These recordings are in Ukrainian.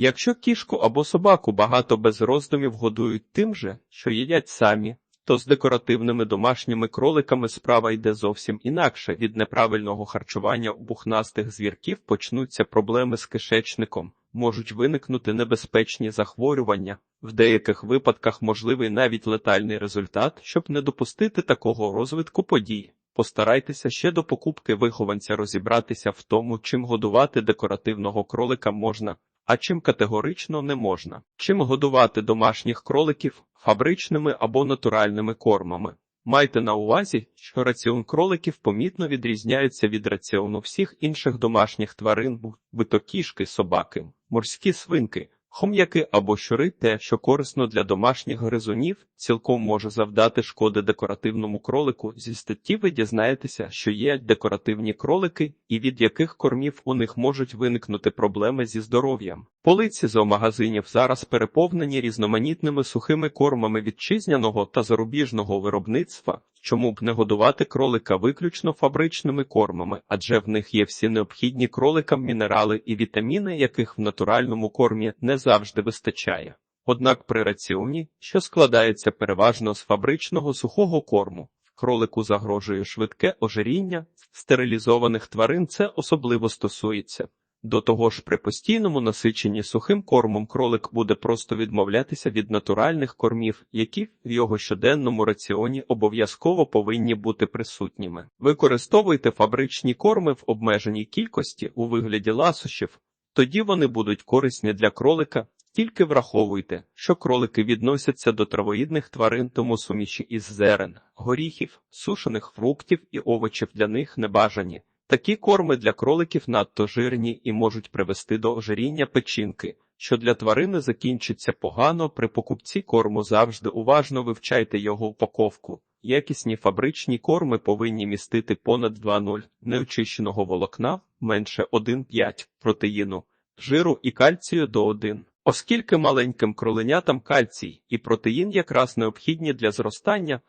Якщо кішку або собаку багато без роздумів годують тим же, що їдять самі, то з декоративними домашніми кроликами справа йде зовсім інакше. Від неправильного харчування у бухнастих звірків почнуться проблеми з кишечником, можуть виникнути небезпечні захворювання. В деяких випадках можливий навіть летальний результат, щоб не допустити такого розвитку подій. Постарайтеся ще до покупки вихованця розібратися в тому, чим годувати декоративного кролика можна, а чим категорично не можна. Чим годувати домашніх кроликів фабричними або натуральними кормами. Майте на увазі, що раціон кроликів помітно відрізняється від раціону всіх інших домашніх тварин, будь то кішки, собаки, морські свинки. Хом'яки або щури, те, що корисно для домашніх гризунів, цілком може завдати шкоди декоративному кролику. Зі статті ви дізнаєтеся, що є декоративні кролики і від яких кормів у них можуть виникнути проблеми зі здоров'ям. Полиці зоомагазинів зараз переповнені різноманітними сухими кормами вітчизняного та зарубіжного виробництва. Чому б не годувати кролика виключно фабричними кормами, адже в них є всі необхідні кроликам мінерали і вітаміни, яких в натуральному кормі не завжди вистачає. Однак при раціоні, що складається переважно з фабричного сухого корму, кролику загрожує швидке ожиріння, стерилізованих тварин це особливо стосується. До того ж, при постійному насиченні сухим кормом кролик буде просто відмовлятися від натуральних кормів, які в його щоденному раціоні обов'язково повинні бути присутніми. Використовуйте фабричні корми в обмеженій кількості у вигляді ласощів, тоді вони будуть корисні для кролика. Тільки враховуйте, що кролики відносяться до травоїдних тварин, тому суміші із зерен, горіхів, сушених фруктів і овочів для них не бажані. Такі корми для кроликів надто жирні і можуть привести до ожиріння печінки, що для тварини закінчиться погано. При покупці корму завжди уважно вивчайте його упаковку. Якісні фабричні корми повинні містити понад 2,0 неочищеного волокна, менше 1,5 протеїну, жиру і кальцію до 1. Оскільки маленьким кроленятам кальцій і протеїн якраз необхідні для зростання,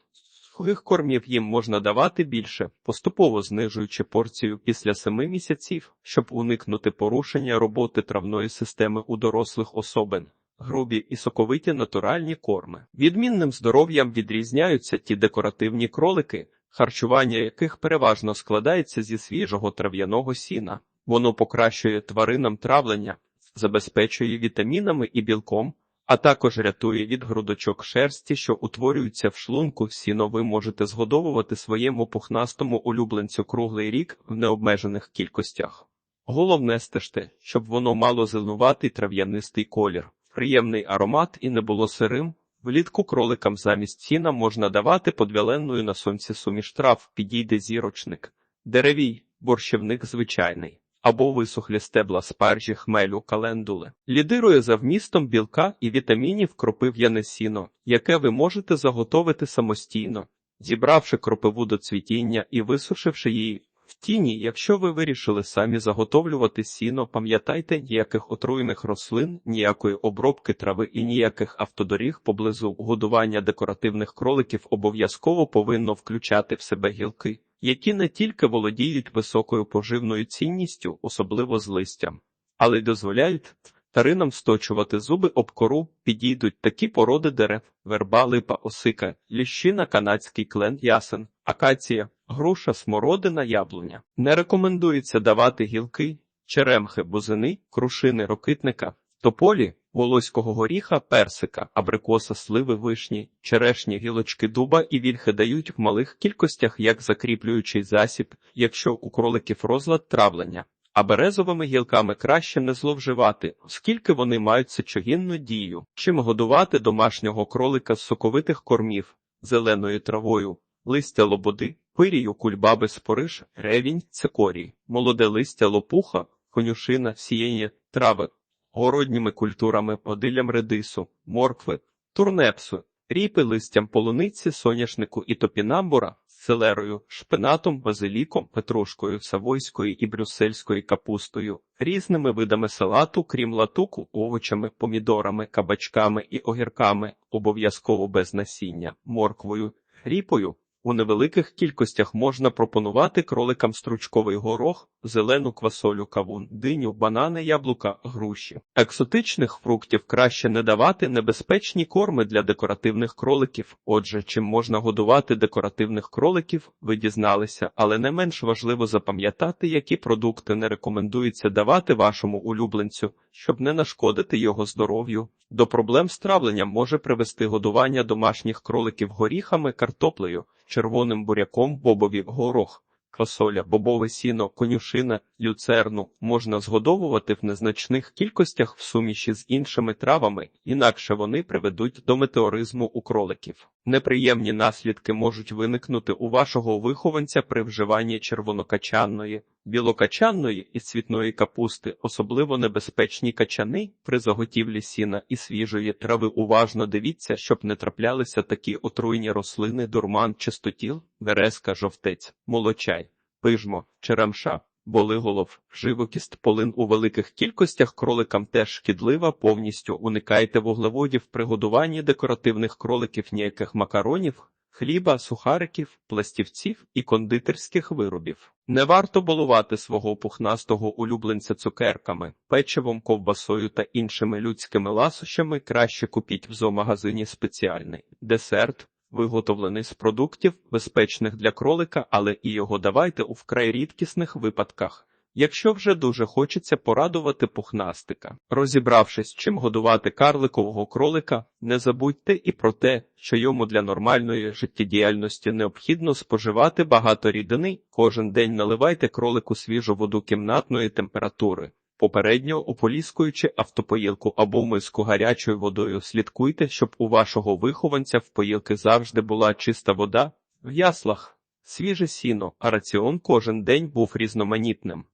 сухих кормів їм можна давати більше, поступово знижуючи порцію після 7 місяців, щоб уникнути порушення роботи травної системи у дорослих особин. Грубі і соковиті натуральні корми. Відмінним здоров'ям відрізняються ті декоративні кролики, харчування яких переважно складається зі свіжого трав'яного сіна. Воно покращує тваринам травлення, забезпечує вітамінами і білком, а також рятує від грудочок шерсті, що утворюються в шлунку. Сіно ви можете згодовувати своєму пухнастому улюбленцю круглий рік в необмежених кількостях. Головне стежте, щоб воно мало зеленуватий трав'янистий колір, приємний аромат і не було сирим. Влітку кроликам замість сіна можна давати подвяленною на сонці суміш трав, підійде зірочник, деревій, борщівник звичайний або висохлі стебла спаржі хмелю календули. Лідирує за вмістом білка і вітамінів кропив'яне сіно, яке ви можете заготовити самостійно, зібравши кропиву до цвітіння і висушивши її. В тіні, якщо ви вирішили самі заготовлювати сіно, пам'ятайте ніяких отруєних рослин, ніякої обробки трави і ніяких автодоріг поблизу годування декоративних кроликів обов'язково повинно включати в себе гілки які не тільки володіють високою поживною цінністю, особливо з листям, але й дозволяють таринам сточувати зуби об кору, підійдуть такі породи дерев, верба, липа, осика, ліщина, канадський клен, ясен, акація, груша, смородина, яблуня. Не рекомендується давати гілки, черемхи, бузини, крушини, рокитника, тополі, волоського горіха, персика, абрикоса, сливи, вишні, черешні, гілочки дуба і вільхи дають в малих кількостях як закріплюючий засіб, якщо у кроликів розлад травлення. А березовими гілками краще не зловживати, оскільки вони мають сечогінну дію. Чим годувати домашнього кролика з соковитих кормів, зеленою травою, листя лободи, пирію, кульбаби, спориш, ревінь, цикорій, молоде листя лопуха, конюшина, сієння, трави, городніми культурами, подиллям редису, моркви, турнепсу, ріпи листям полуниці, соняшнику і топінамбура, селерою, шпинатом, базиліком, петрушкою, савойською і брюссельською капустою, різними видами салату, крім латуку, овочами, помідорами, кабачками і огірками, обов'язково без насіння, морквою, ріпою, У невеликих кількостях можна пропонувати кроликам стручковий горох, зелену квасолю, кавун, диню, банани, яблука, груші. Екзотичних фруктів краще не давати небезпечні корми для декоративних кроликів. Отже, чим можна годувати декоративних кроликів, ви дізналися, але не менш важливо запам'ятати, які продукти не рекомендується давати вашому улюбленцю, щоб не нашкодити його здоров'ю. До проблем з травленням може привести годування домашніх кроликів горіхами, картоплею, червоним буряком, бобові горох. Квасоля, бобове сіно, конюшина, люцерну можна згодовувати в незначних кількостях в суміші з іншими травами, інакше вони приведуть до метеоризму у кроликів. Неприємні наслідки можуть виникнути у вашого вихованця при вживанні червонокачанної, білокачанної і цвітної капусти, особливо небезпечні качани при заготівлі сіна і свіжої трави. Уважно дивіться, щоб не траплялися такі отруйні рослини, дурман, чистотіл, вереска, жовтець, молочай, пижмо, черемша. Болиголов, живокіст, полин у великих кількостях кроликам теж шкідлива, повністю уникайте вуглеводів при годуванні декоративних кроликів ніяких макаронів, хліба, сухариків, пластівців і кондитерських виробів. Не варто балувати свого пухнастого улюбленця цукерками, печивом, ковбасою та іншими людськими ласощами краще купіть в зоомагазині спеціальний десерт, виготовлений з продуктів, безпечних для кролика, але і його давайте у вкрай рідкісних випадках. Якщо вже дуже хочеться порадувати пухнастика. Розібравшись, чим годувати карликового кролика, не забудьте і про те, що йому для нормальної життєдіяльності необхідно споживати багато рідини. Кожен день наливайте кролику свіжу воду кімнатної температури. Попередньо ополіскуючи автопоїлку або миску гарячою водою, слідкуйте, щоб у вашого вихованця в поїлки завжди була чиста вода в яслах. Свіже сіно, а раціон кожен день був різноманітним.